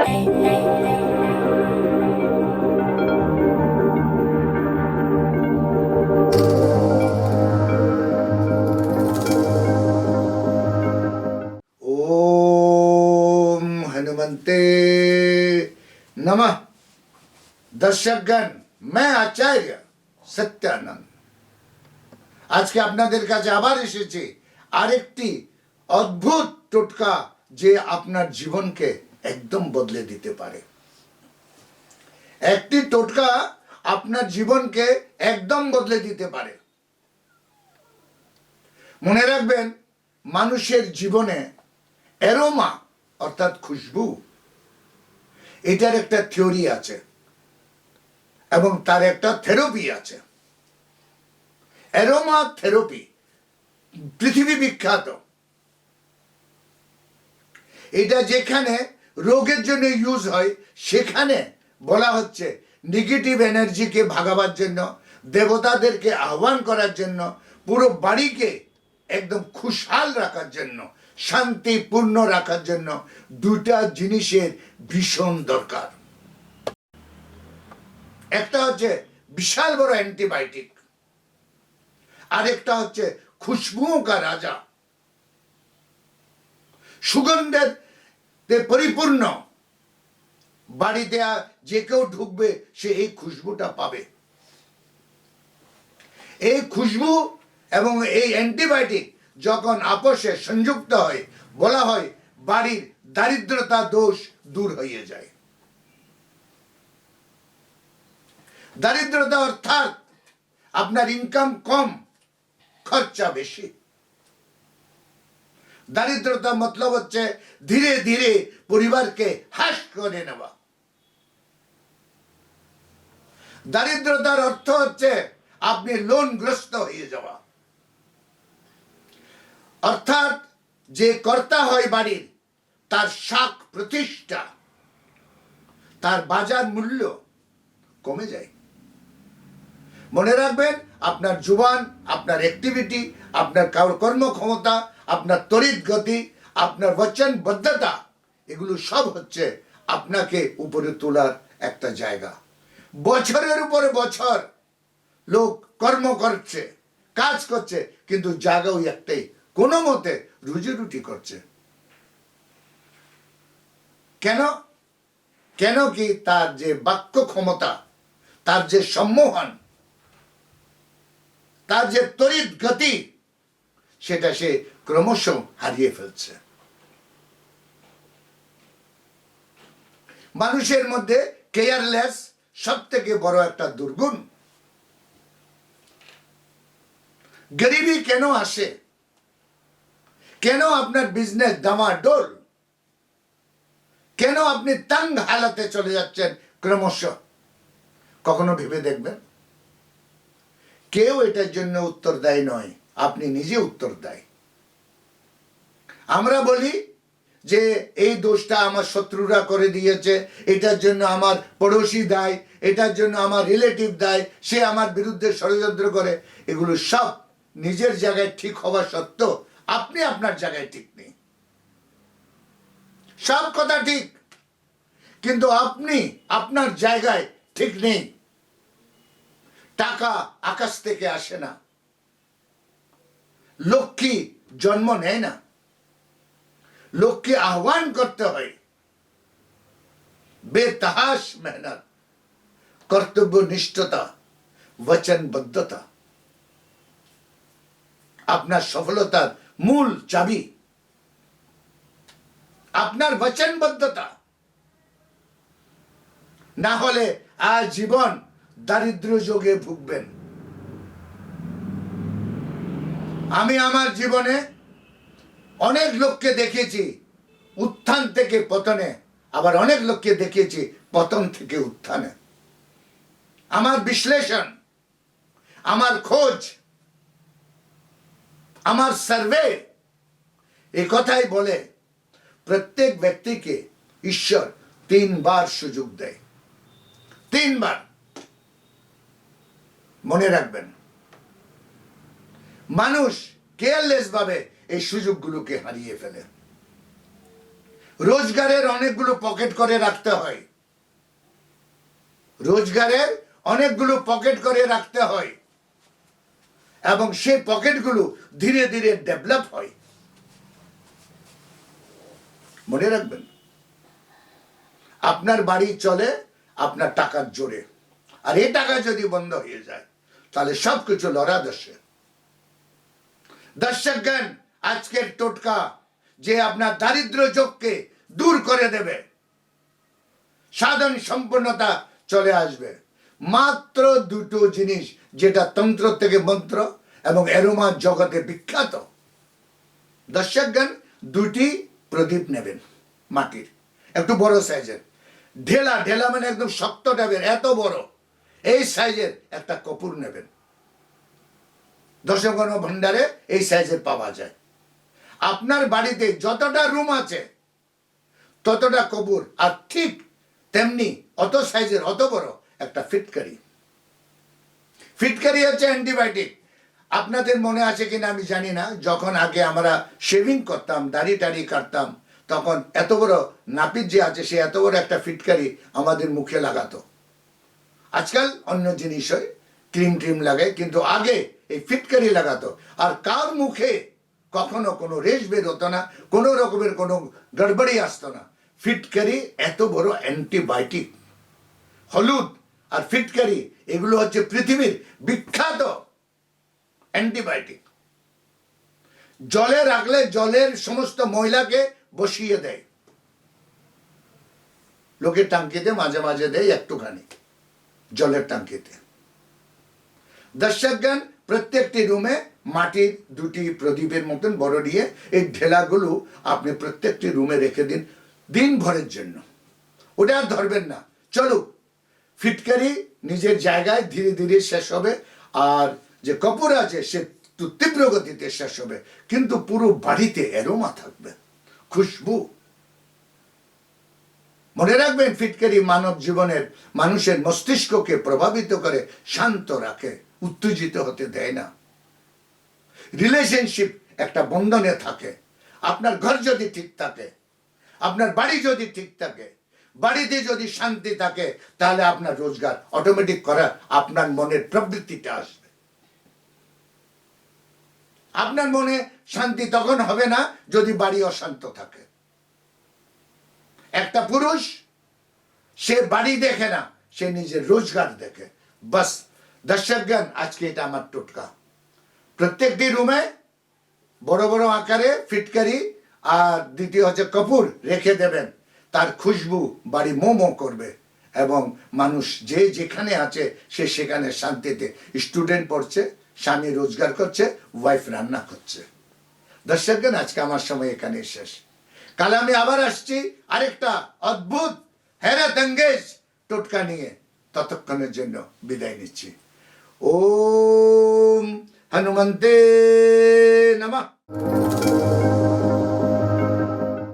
ओम हनुमंते नमः দর্শকগণ मैं আচার্য সত্যানন্দ আজকে আপনাদের কাছে আবার এসেছি আরেকটি অদ্ভুত টোটকা যে আপনার জীবনকে একদম বদলে দিতে পারে। একটি টোটকা আপনার জীবনকে একদম বদলে দিতে পারে। মনে রাখবেন, মানুষের জীবনে অ্যারোমা, অর্থাৎ খুশবু, এটার একটা থিওরি আছে এবং তার একটা থেরাপি আছে। অ্যারোমা থেরাপি, পৃথিবী বিখ্যাত। এটা যেখানে রোগের জন্য ইউজ হয়, সেখানে বলা হচ্ছে নেগেটিভ এনার্জিকে ভাগাবার জন্য, দেবতাদেরকে আহ্বান করার জন্য, পুরো বাড়িকে একদম খুশহাল রাখার জন্য, শান্তিপূর্ণ রাখার জন্য দুটা জিনিসের ভীষণ দরকার। একটা হচ্ছে বিশাল বড় অ্যান্টিবায়োটিক আরেকটা হচ্ছে খুশবু কা রাজা। সুগন্ধের পরিপূর্ণ। বাড়িতে যে কেউ ঢুকবে, সে এই খুশবুটা পাবে। এই খুশবু এবং এই অ্যান্টিবায়োটিক যখন আপোষে সংযুক্ত হয়, বলা হয় বাড়ির দারিদ্রতা দোষ দূর হয়ে যায়। দারিদ্রতা অর্থাৎ আপনার ইনকাম কম, খরচা বেশি। দারিদ্রতা মতলব হচ্ছে ধীরে ধীরে পরিবারকে হ্রাস করে নেওয়া। দারিদ্রতার অর্থ হচ্ছে আপনি লোনগ্রস্ত হয়ে যাওয়া। অর্থাৎ যে কর্তা হয় বাড়ির, তার শাক প্রতিষ্ঠা, তার বাজার মূল্য কমে যায়। মনে রাখবেন, আপনার জুবান, আপনার অ্যাক্টিভিটি আপনার কার- কর্মক্ষমতা আপনার তড়িৎ গতি, আপনার বচনবদ্ধতা এগুলো সব হচ্ছে আপনাকে উপরে তোলার একটা জায়গা। বছরের উপরে বছর লোক কর্ম করছে, কাজ করছে, কিন্তু জায়গা ওই একটাই, কোনো মতে রুজি রুটি করছে। কেন? কেন কি তার যে বাক্য ক্ষমতা, তার যে সম্মোহন, তার যে তড়িৎ গতি সেটা সে ক্রমশ হারিয়ে ফেলছে। মানুষের মধ্যে কেয়ারলেস সব থেকে বড় একটা দুর্গুণ। গরিবি কেন আসে? কেন আপনার বিজনেস ডামাডোল কেন আপনি তাং হালাতে চলে যাচ্ছেন ক্রমশ? কখনো ভেবে দেখবেন? কেউ এটার জন্য উত্তরদায়ী নয়। আপনি নিজে উত্তর দেয়। আমরা বলি যে এই দোষটা আমার শত্রুরা করে দিয়েছে, এটার জন্য আমার পড়োশি দায়, এটার জন্য আমার রিলেটিভ দায়, সে আমার বিরুদ্ধে ষড়যন্ত্র করে, এগুলো সব নিজের জায়গায় ঠিক হওয়া সত্ত্বেও আপনি আপনার জায়গায় ঠিক নেই। সব কথা ঠিক, কিন্তু আপনি আপনার জায়গায় ঠিক নেই। টাকা আকাশ থেকে আসে না। লক্ষ্মী জন্ম নেয় না। লোককে আহ্বান করতে হয়। বেতাহাস মেহনত কর্তব্য নিষ্ঠতা বচনবদ্ধতা। আপনার সফলতার মূল চাবি। আপনার বচনবদ্ধতা। না হলে আজ জীবন দারিদ্র যোগে ভুগবেন। আমি আমার জীবনে অনেক লোককে দেখেছি উত্থান থেকে পতনে। আবার অনেক লোককে দেখেছি পতন থেকে উত্থানে। আমার বিশ্লেষণ, আমার খোঁজ, আমার সার্ভে, এ কথাই বলে প্রত্যেক ব্যক্তিকে ঈশ্বর তিনবার সুযোগ দেয়। তিনবার। মনে রাখবেন। মানুষ কেয়ারলেস ভাবে এই সুযোগগুলোকে হারিয়ে ফেলে। রোজগারের অনেকগুলো পকেট করে রাখতে হয়। রোজগারের অনেকগুলো পকেট করে রাখতে হয়। এবং সেই পকেটগুলো ধীরে ধীরে ডেভেলপ হয়। মনে রাখবেন, আপনার বাড়ি চলে, আপনার টাকার জোরে। আর এই টাকা যদি বন্ধ হয়ে যায়, তাহলে সব কিছু লড়া দশে দর্শকগণ আজকের টোটকা যে আপনার দারিদ্র যোগকে দূর করে দেবে সাধন সম্পূর্ণতা চলে আসবে। মাত্র দুটো জিনিস, যেটা তন্ত্র থেকে মন্ত্র এবং এরোমা জগতে বিখ্যাত। দর্শকগণ দুটি প্রদীপ নেবেন মাটির, একটু বড় সাইজের। ঢেলা ঢেলা মানে একদম শক্ত টাইপের এত বড়। এই সাইজের একটা কপুর নেবেন। দশগণ ভান্ডারে এই সাইজের পাওয়া যায়। আপনার বাড়িতে যতটা রুম আছে, ততটা কপুর আর ঠিক তেমনি অত সাইজের অত বড় একটা ফিটকারি। ফিটকারি হচ্ছে অ্যান্টিবায়োটিক আপনাদের মনে আছে কিনা আমি জানি না। যখন আগে আমরা শেভিং করতাম, দাড়ি টাড়ি কাটতাম, তখন এত বড় নাপিত যে আছে, সে এত বড় একটা ফিটকারি আমাদের মুখে লাগাতো। আজকাল অন্য জিনিস হয়। ক্রিম ট্রিম লাগে কিন্তু আগে এই ফিটকারি লাগাতো। আর কার মুখে কখনো কোনো রেশ বের হতো না, কোনো রকমের কোনো গড়বড়ি আসতো না। ফিটকারি এত বড় অ্যান্টিবায়োটিক। হলুদ আর ফিটকারি, এগুলো হচ্ছে পৃথিবীর বিখ্যাত অ্যান্টিবায়োটিক। জলে রাখলে জলের সমস্ত ময়লাকে বসিয়ে দেয়। লোকের টাঙ্কিতে মাঝে মাঝে দেয় একটুখানি, জলের টাঙ্কিতে। দর্শকগণ, প্রত্যেকটি রুমে মাটির দুটি প্রদীপের মতন বড় দিয়ে এই ঢেলাগুলো আপনি প্রত্যেকটি রুমে রেখে দিন দিন ভরের জন্য। ওটা আর ধরবেন না। চলুক ফিটকারি নিজের জায়গায় ধীরে ধীরে শেষ হবে আর যে কপুর আছে সে তীব্র গতিতে শেষ হবে। কিন্তু পুরো বাড়িতে এরোমা থাকবে, খুশবু। মনে রাখবেন, ফিটকারি মানব জীবনের মানুষের মস্তিষ্ককে প্রভাবিত করে, শান্ত রাখে। উত্তেজিত হতে দেয় না। রিলেশনশিপ একটা বন্ধনে থাকে। আপনার ঘর যদি ঠিক থাকে, আপনার বাড়ি যদি ঠিক থাকে, বাড়িতে যদি শান্তি থাকে, তাহলে আপনার রোজগার অটোমেটিক করা আপনার মনের প্রবৃত্তিটা আসবে। আপনার মনে শান্তি তখন হবে না যদি বাড়ি অশান্ত থাকে। একটা পুরুষ, সে বাড়ি দেখে না, সে নিজের রোজগার দেখে। বাস দর্শকগণ, আজকে এটা আমার টোটকা। প্রত্যেকটি রুমে বড় বড় আকারে ফিটকারি আর দ্বিতীয় হচ্ছে কপুর রেখে দেবেন। তার খুশবু বাড়ি মোমো করবে এবং মানুষ যে যেখানে আছে, সে সেখানে শান্তিতে স্টুডেন্ট পড়ছে, স্বামী রোজগার করছে ওয়াইফ রান্না করছে। দর্শকগণ, আজকে আমার সময় এখানে শেষ। কাল আমি আবার আসছি আরেকটা অদ্ভুত হেরাত অঙ্গেজ টোটকা নিয়ে। ততক্ষণের জন্য বিদায় নিচ্ছি। ओम हनुमते नमः